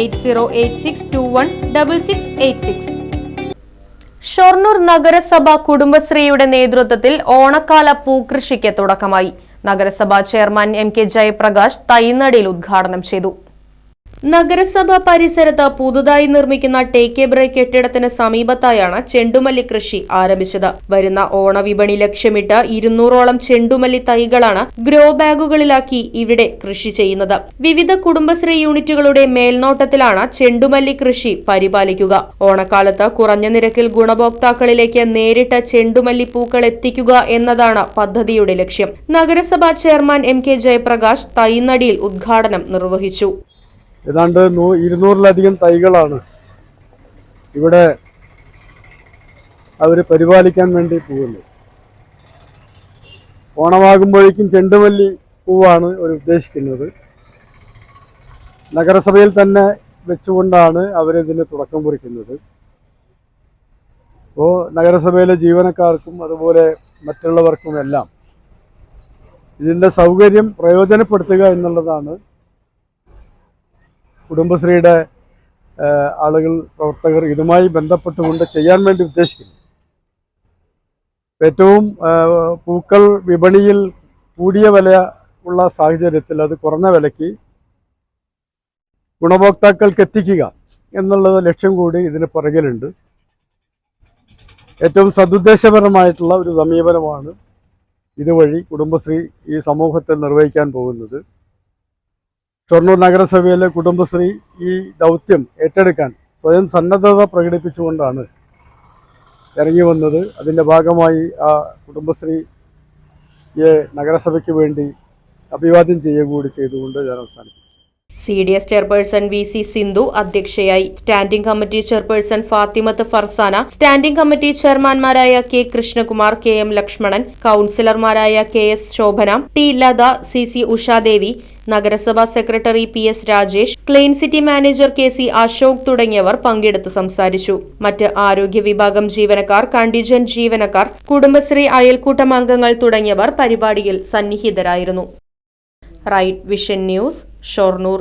Eight Shoranur നഗരസഭ കുടുംബശ്രീയുടെ നേതൃത്വത്തിൽ ഓണക്കാല പൂക്കൃഷിക്ക് തുടക്കമായി. നഗരസഭാ ചെയർമാൻ എം കെ ജയപ്രകാശ് തൈനടിയിൽ ഉദ്ഘാടനം ചെയ്തു. നഗരസഭ പരിസരത്ത് പുതുതായി നിർമ്മിക്കുന്ന ടേക്ക് എ ബ്രേക്ക് കെട്ടിടത്തിന് സമീപത്തായാണ് ചെണ്ടുമല്ലി കൃഷി ആരംഭിച്ചത്. വരുന്ന ഓണവിപണി ലക്ഷ്യമിട്ട് ഇരുന്നൂറോളം ചെണ്ടുമല്ലി തൈകളാണ് ഗ്രോ ബാഗുകളിലാക്കി ഇവിടെ കൃഷി ചെയ്യുന്നത്. വിവിധ കുടുംബശ്രീ യൂണിറ്റുകളുടെ മേൽനോട്ടത്തിലാണ് ചെണ്ടുമല്ലി കൃഷി പരിപാലിക്കുക. ഓണക്കാലത്ത് കുറഞ്ഞ നിരക്കിൽ ഗുണഭോക്താക്കളിലേക്ക് നേരിട്ട് ചെണ്ടുമല്ലി പൂക്കൾ എത്തിക്കുക എന്നതാണ് പദ്ധതിയുടെ ലക്ഷ്യം. നഗരസഭാ ചെയർമാൻ എം കെ ജയപ്രകാശ് തൈനടിയിൽ ഉദ്ഘാടനം നിർവഹിച്ചു. ഏതാണ്ട് നൂ ഇരുന്നൂറിലധികം തൈകളാണ് ഇവിടെ അവർ പരിപാലിക്കാൻ വേണ്ടി പോകുന്നത്. ഓണമാകുമ്പോഴേക്കും ചെണ്ടുമല്ലി പൂവാണ് അവർ ഉദ്ദേശിക്കുന്നത്. നഗരസഭയിൽ തന്നെ വെച്ചുകൊണ്ടാണ് അവരിതിന് തുടക്കം കുറിക്കുന്നത്. അപ്പോൾ നഗരസഭയിലെ ജീവനക്കാർക്കും അതുപോലെ മറ്റുള്ളവർക്കും എല്ലാം ഇതിന്റെ സൗകര്യം പ്രയോജനപ്പെടുത്തുക എന്നുള്ളതാണ് കുടുംബശ്രീയുടെ ആളുകൾ പ്രവർത്തകർ ഇതുമായി ബന്ധപ്പെട്ടുകൊണ്ട് ചെയ്യാൻ വേണ്ടി ഉദ്ദേശിക്കുന്നു. ഏറ്റവും പൂക്കൾ വിപണിയിൽ കൂടിയ വില ഉള്ള സാഹചര്യത്തിൽ അത് കുറഞ്ഞ വിലയ്ക്ക് ഗുണഭോക്താക്കൾക്ക് എത്തിക്കുക എന്നുള്ളത് ലക്ഷ്യം കൂടി ഇതിന് പുറകിലുണ്ട്. ഏറ്റവും സതുദ്ദേശപരമായിട്ടുള്ള ഒരു സമീപനമാണ് ഇതുവഴി കുടുംബശ്രീ ഈ സമൂഹത്തിൽ നിർവഹിക്കാൻ പോകുന്നത്. ഷൊർണൂർ നഗരസഭയിലെ കുടുംബശ്രീ ഈ ദൗത്യം ഏറ്റെടുക്കാൻ സ്വയം സന്നദ്ധത പ്രകടിപ്പിച്ചുകൊണ്ടാണ് ഇറങ്ങി വന്നത്. അതിന്റെ ഭാഗമായി ആ കുടുംബശ്രീയെ നഗരസഭയ്ക്ക് വേണ്ടി അഭിവാദ്യം ചെയ്യുക കൂടി ചെയ്തുകൊണ്ട് ഞാൻ അവസാനിപ്പിക്കും C D S chairperson V C Sindhu അധ്യക്ഷയായി. Standing committee chairperson Fathimath Farsana standing committee ചെയർമാൻമാരായ K Krishnakumar K M Lakshmanan കൌൺസിലർമാരായ K S Shobhana T Latha C C Ushadevi നഗരസഭാ secretary P S Rajesh clean city manager K C Ashok തുടങ്ങിയവർ പങ്കെടുത്തു സംസാരിച്ചു. മറ്റ് ആരോഗ്യ വിഭാഗം ജീവനക്കാർ contingent ജീവനക്കാർ കുടുംബശ്രീ അയൽക്കൂട്ടം അംഗങ്ങൾ തുടങ്ങിയവർ പരിപാടിയിൽ സന്നിഹിതരായിരുന്നു. Right vision news Shoranur